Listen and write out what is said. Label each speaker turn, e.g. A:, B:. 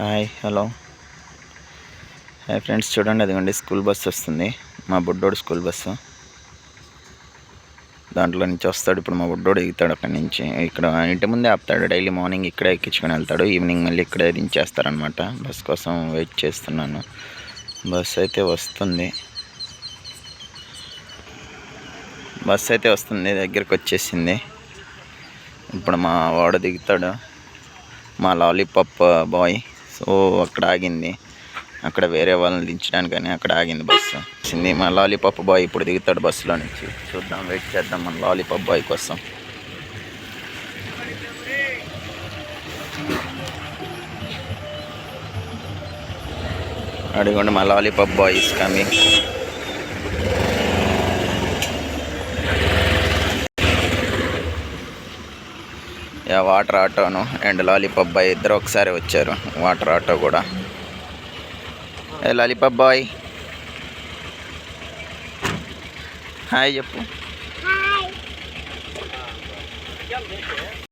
A: Hi hello. Hi friends చూడండి అదిగోండి school bus వస్తుంది. మా బుడ్డోడు స్కూల్ బస్సు. దాంట్లో నుంచి వస్తాడు. ఇప్పుడు మా బుడ్డోడు ఎగుతాడు అక్కడి నుంచి. ఇక్కడ ఇంటి ముందే ఆపుతాడు. డైలీ మార్నింగ్ ఇక్కడే ఎక్కించుకొని వెళ్తాడు. ఈవినింగ్ మళ్ళీ ఇక్కడే దించేస్తారనమాట బస్ కోసం వెయిట్ చేస్తున్నాను. బస్ అయితే వస్తుంది. బస్ అయితే వస్తుంది. దగ్గరికి వచ్చేసింది. ఇప్పుడు మా వాడు దిగుతాడు. మా లాలీపాప్ బాయ్. సో అక్కడ ఆగింది. అక్కడ వేరే వాళ్ళని దించడానికని అక్కడ ఆగింది బస్సు. వచ్చింది మా లాలీపాప్ బాయ్ ఇప్పుడు దిగుతాడు బస్సులో నుంచి. చూద్దాం వెయిట్ చేద్దాం మన లాలీపాప్ బాయ్ కోసం. అడిగండి మా lollipop boy is coming yeah water ఆటోను అండ్ లాలీపాప్ బాయ్ ఇద్దరు ఒకసారి వచ్చారు. వాటర్ ఆటో కూడా. లాలీపాప్ బాయ్ హాయ్ చెప్పు.